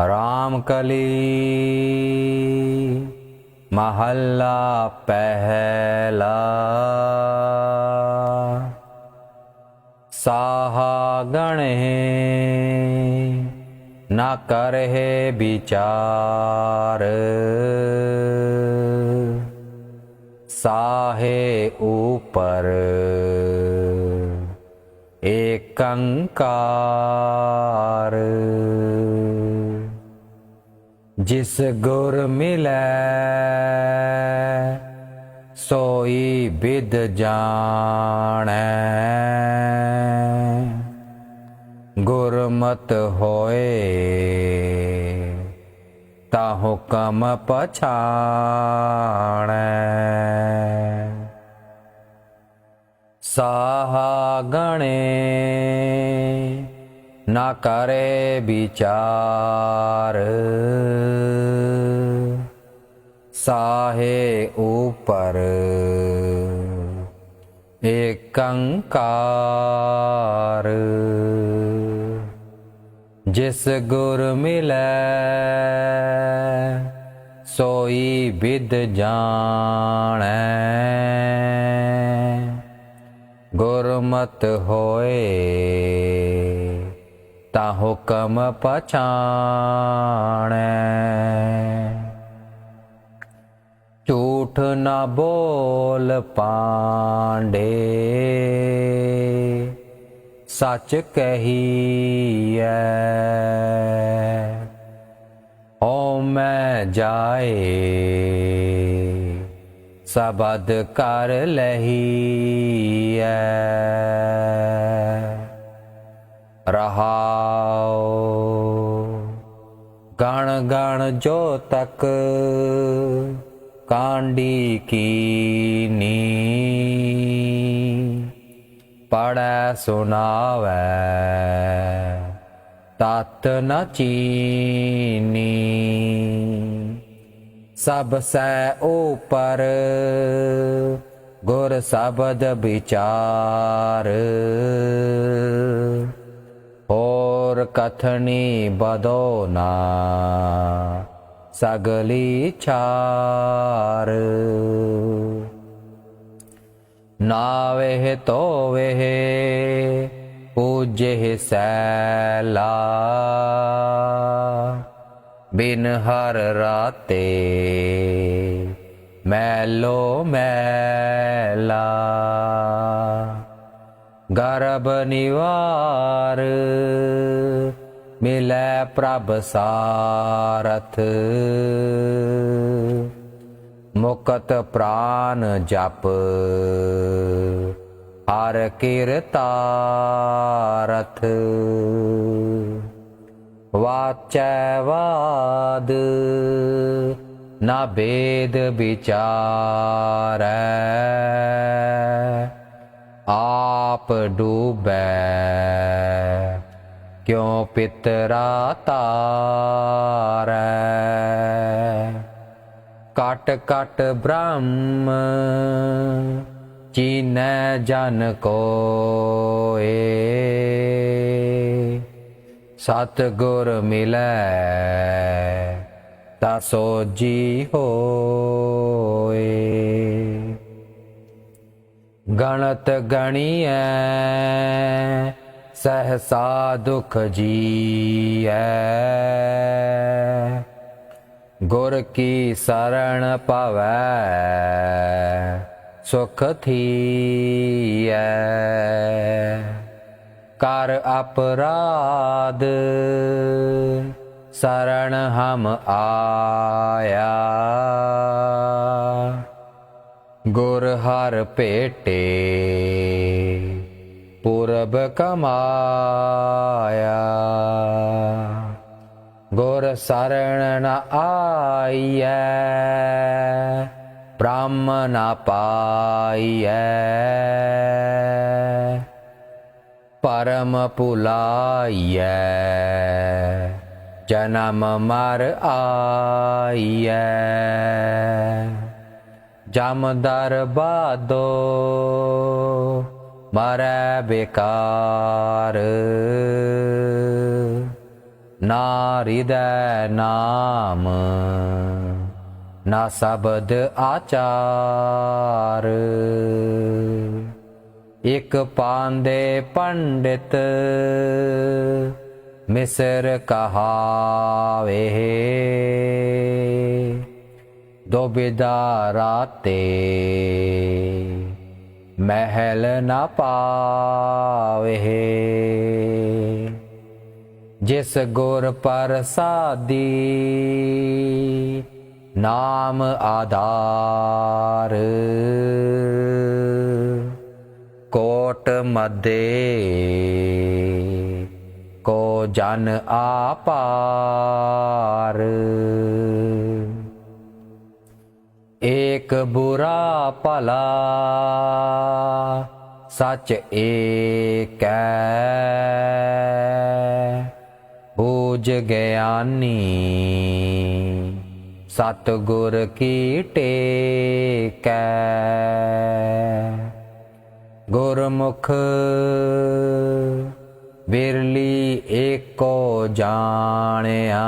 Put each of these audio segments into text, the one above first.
ਰਾਮ ਕਲੀ ਮਹੱਲਾ ਪਹਿਲਾ। ਸਾਹਾ ਗਣੇ ਨਾ ਕਰਹਿ ਵਿਚਾਰ। ਸਾਹੇ ਉਪਰ ਏਕੰਕਾਰ। ਜਿਸ ਗੁਰ ਮਿਲੈ ਸੋਈ ਬਿਦ ਜਾਣੈ। ਗੁਰਮਤ ਹੋਏ ਤਾ ਹੁਕਮ ਪਛਾਣੈ। ਸਾਹਾ ਗਣੇ ਨਾ ਕਰੇ ਵਿਚਾਰ। ਸਾਹੇ ਉਪਰ ਏਕੰਕਾਰ। ਜਿਸ ਗੁਰ ਮਿਲੈ ਸੋਈ ਵਿਦ ਜਾਣੈ। ਗੁਰਮਤ ਹੋਏ ਤਾ ਹੁਕਮ ਪਛਾਣੈ। ਝੂਠ ਨਾ ਬੋਲ ਪਾਂਡੇ। ਸੱਚ ਕਹੀਐ ਓ ਮੈਂ ਜਾਏ, ਸਬਦ ਕਰ ਲਹੀਐ। ਰਹਾਉ ਗਣ ਗਣ ਜੋ ਤਕ। ਕਾਂਡੀ ਕੀਨੀ ਪੜੈ ਸੁਨਾਵੈ ਤਤ ਨ ਚੀਨੀ। ਸਭ ਸੈ ਉਪਰ, ਗੁਰ ਸ਼ਬਦ ਵਿਚਾਰ। कथनी बदो न। सगली चार। नावेह तो वेह पूज्य सैला। बिन हर राते मैलो मैला। ਗਰਬ ਨਿਵਾਰ, ਮਿਲੈ ਪ੍ਰਭ ਸਾਰਥ। ਮੁਕਤ ਪ੍ਰਾਨ ਜਪ, ਹਰ ਕੀਰਤਾਰਥ। ਵਾਚੈ ਵਾਦ, ਨਾ ਬੇਦ ਵਿਚਾਰੈ। ਆਪ ਡੂਬੈ। ਕਿਉ ਪਿਤਰਾ ਤਾਰੈ? ਕਟ ਕਟ ਬ੍ਰਹਮ ਚੀਨੈ ਜਨ ਕੋਏ। ਸਤ ਗੁਰ ਮਿਲੈ ਤਾ ਸੋਜੀ ਹੋਏ। ਗਣਤ ਗਣੀਐ, ਸਹਸਾ ਦੁਖ ਜੀਐ। ਗੁਰ ਕੀ ਸਰਣ ਪਵੈ ਸੁਖ ਥੀਐ। ਕਰ ਅਪਰਾਧ ਸਰਣ ਹਮ ਆਇਆ। ਗੁਰ ਹਰ ਭੇਟੇ, ਪੁਰਬ ਕਮਾਇਆ। ਗੁਰ ਸਰਣ ਨ ਆਈਐ ਬ੍ਰਾਹਮਣ ਪਾਈਐ। ਪਰਮ ਭੁਲਾਈਐ, ਜਨਮ ਮਰ ਆਈਐ। ਜਮਦਰ ਬਾਦੋ, ਮਰੈ ਬੇਕਾਰ। ਨਾ ਹਿਰਦੈ ਨਾਮ, ਨਾ ਸ਼ਬਦ ਆਚਾਰ। ਇਕ ਪਾਂਦੇ ਪੰਡਿਤ, ਮਿਸਰ ਕਹਾਵੇ। ਦੁਬਿਦਾ ਰਾਤੇ ਮਹਿਲ ਨਾ ਪਾਵੇ। ਜਿਸ ਗੁਰ ਪ੍ਰਸਾਦੀ ਨਾਮ ਆਧਾਰ। ਕੋਟ ਮਦੇ ਕੋ ਜਨ ਆਪਾਰ ਏਕ ਬੁਰਾ ਭਲਾ, ਸੱਚ ਏਕੈ ਬੂਝ ਗਿਆਨੀ ਸਤ ਗੁਰ ਕੀ ਟੇਕੈ ਗੁਰਮੁਖ ਬਿਰਲੀ ਏਕੋ ਜਾਣਿਆ।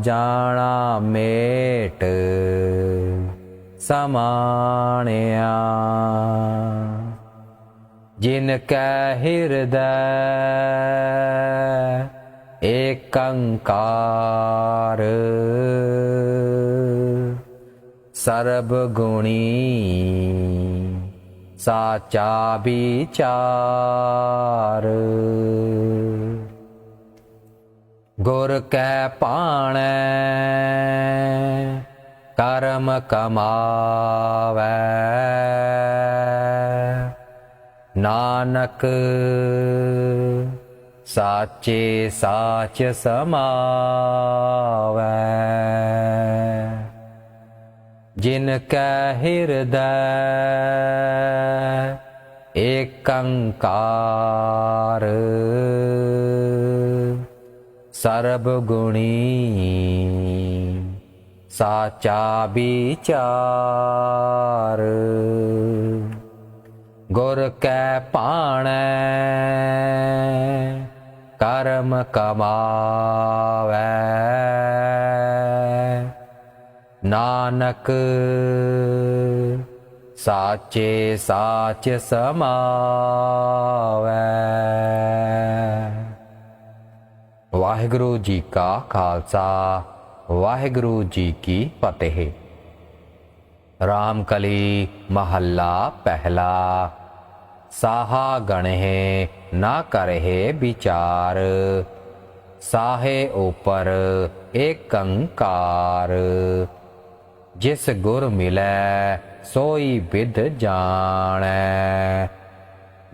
ਜਾਣਾ ਮੇਟ ਸਮਾਣਿਆ। ਜਿਨ ਕੈ ਹਿਰਦੈ ਏਕੰਕਾਰ। ਸਰਬ ਗੁਣੀ ਸਾਚਾ ਵਿਚਾਰ। ਗੁਰ ਕੈ ਪਾਣੈ ਕਰਮ ਕਮਾਵੈ। ਨਾਨਕ ਸਾਚੇ ਸਾਚ ਸਮਾਵੈ। ਜਿਨ ਕੈ ਹਿਰਦੈ ਏਕੰਕਾਰ। ਸਰਬ ਗੁਣੀ। ਸਾਚਾ ਵਿਚਾਰ। ਗੁਰ ਕੈ ਪਾਣੈ ਕਰਮ ਕਮਾਵੈ। ਨਾਨਕ ਸਾਚੇ ਸਾਚ ਸਮਾਵੈ। ਵਾਹਿਗੁਰੂ ਜੀ ਕਾ ਖਾਲਸਾ, ਵਾਹਿਗੁਰੂ ਜੀ ਕੀ ਫਤਿਹ। ਰਾਮਕਲੀ ਮਹੱਲਾ ਪਹਿਲਾ, ਸਾਹਾ ਗਣਹਿ ਨਾ ਕਰਹਿ ਵਿਚਾਰ, ਸਾਹੇ ਉਪਰ ਏਕੰਕਾਰ। ਜਿਸ ਗੁਰ ਮਿਲੈ, ਸੋਈ ਵਿਦ ਜਾਣੈ।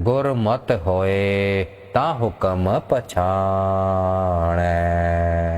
ਗੁਰਮਤ ਹੋਏ ਤਾਂ ਹੁਕਮ ਪਛਾਣੈ।